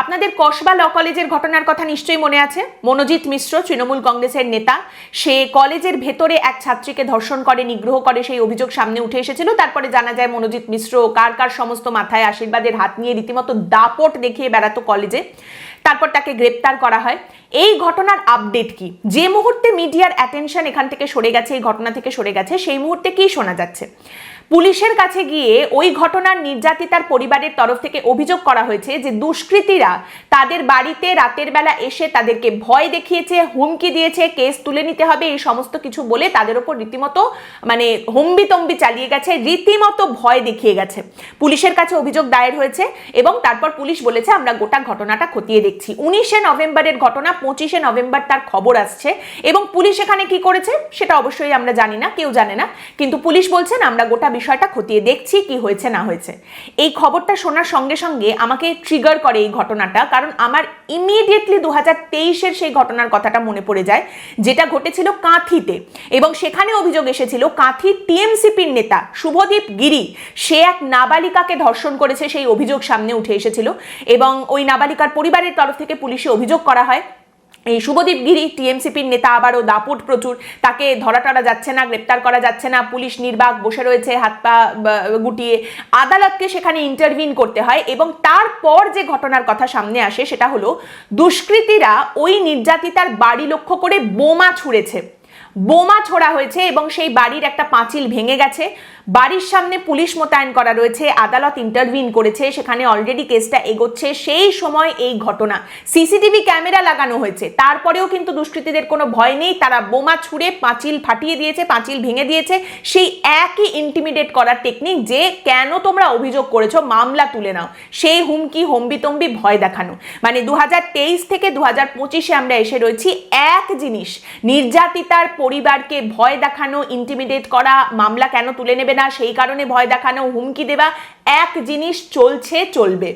আপনাদের কসবা ল কলেজের ঘটনার কথা নিশ্চয়ই মনে আছে? মনোজিৎ মিশ্র, তৃণমূল কংগ্রেসের নেতা, সে কলেজের ভেতরে এক ছাত্রীকে ধর্ষণ করে, নিগ্রহ করে, সেই অভিযোগ সামনে উঠে এসেছিল। তারপরে জানা যায় মনোজিৎ মিশ্র কার কার সমস্ত মাথায় আশীর্বাদের হাত নিয়ে রীতিমতো দাপট দেখিয়ে বেড়াতো কলেজে। তারপর তাকে গ্রেপ্তার করা হয়। এই ঘটনার আপডেট কি? যে মুহূর্তে মিডিয়ার অ্যাটেনশন এখান থেকে সরে গেছে, এই ঘটনা থেকে সরে গেছে, সেই মুহূর্তে কি শোনা যাচ্ছে? পুলিশের কাছে গিয়ে ওই ঘটনার নির্যাতিতার পরিবারের তরফ থেকে অভিযোগ করা হয়েছে যে দুষ্কৃতীরা তাদের বাড়িতে রাতের বেলা এসে তাদেরকে ভয় দেখিয়েছে, হুমকি দিয়েছে, কেস তুলে নিতে হবে, এই সমস্ত কিছু বলে তাদের ওপর রীতিমতো মানে হম্বিতম্বি চালিয়ে গেছে, রীতিমতো ভয় দেখিয়ে গেছে। পুলিশের কাছে অভিযোগ দায়ের হয়েছে এবং তারপর পুলিশ বলেছে, আমরা গোটা ঘটনাটা খতিয়ে দেখছি। উনিশে নভেম্বরের ঘটনা, পঁচিশে নভেম্বর তার খবর আসছে এবং পুলিশ এখানে কি করেছে, সেটা অবশ্যই আমরা জানি না, কেউ জানে না। কিন্তু পুলিশ বলছেন, আমরা গোটা বিষয়টা খতিয়ে দেখছি কি হয়েছে, না হয়েছে। এই খবরটা শোনার সঙ্গে সঙ্গে আমাকে ট্রিগার করে এই ঘটনাটা, কারণ আমার ইমিডিয়েটলি দু হাজার তেইশের সেই ঘটনার কথাটা মনে পড়ে যায়, যেটা ঘটেছিল কাঁথিতে। এবং সেখানে অভিযোগ এসেছিল, কাঁথি টিএমসিপির নেতা শুভদীপ গিরি, সে এক নাবালিকাকে ধর্ষণ করেছে, সেই অভিযোগ সামনে উঠে এসেছিল। এবং ওই নাবালিকার পরিবারের তরফ থেকে পুলিশে অভিযোগ করা হয় এই শুভদীপ গিরি, টিএমসিপির নেতা আবারও দাপুট প্রচুর। তাকে ধরা টরা যাচ্ছে না, গ্রেপ্তার করা যাচ্ছে না, পুলিশ নির্বাক বসে রয়েছে, হাত পা গুটিয়ে। আদালতকে সেখানে ইন্টারভিন করতে হয় এবং তারপর যে ঘটনার কথা সামনে আসে সেটা হলো, দুষ্কৃতীরা ওই নির্যাতিতার বাড়ি লক্ষ্য করে বোমা ছুঁড়েছে। বোমা ছোড়া হয়েছে এবং সেই বাড়ির একটা পাঁচিল ভেঙে গেছে। বাড়ির সামনে পুলিশ মোতায়েন করা রয়েছে, আদালত ইন্টারভিন করেছে, সেখানে অলরেডি কেসটা এগোচ্ছে। সেই সময় এই ঘটনা। সিসিটিভি ক্যামেরা লাগানো হয়েছে। তারপরেও কিন্তু দুষ্কৃতীদের কোনো ভয় নেই। তারা বোমা ছুঁড়ে পাঁচিল ফাটিয়ে দিয়েছে, পাঁচিল ভেঙে দিয়েছে। সেই একই ইন্টিমিডেট করার টেকনিক যে কেন তোমরা অভিযোগ করেছ, মামলা তুলে নাও। সেই হুমকি, হম্বিতম্বি, ভয় দেখানো। মানে দু হাজার তেইশ থেকে দু হাজার পঁচিশে আমরা এসে রয়েছি। এক জিনিস, নির্যাতিতার পরিবারকে ভয় দেখানো ইন্টিমিডেট করা, মামলা কেন তুলে নেবে না? সেই কারণে ভয় দেখানো, হুমকি দেওয়া, এক জিনিস চলছে, চলবে।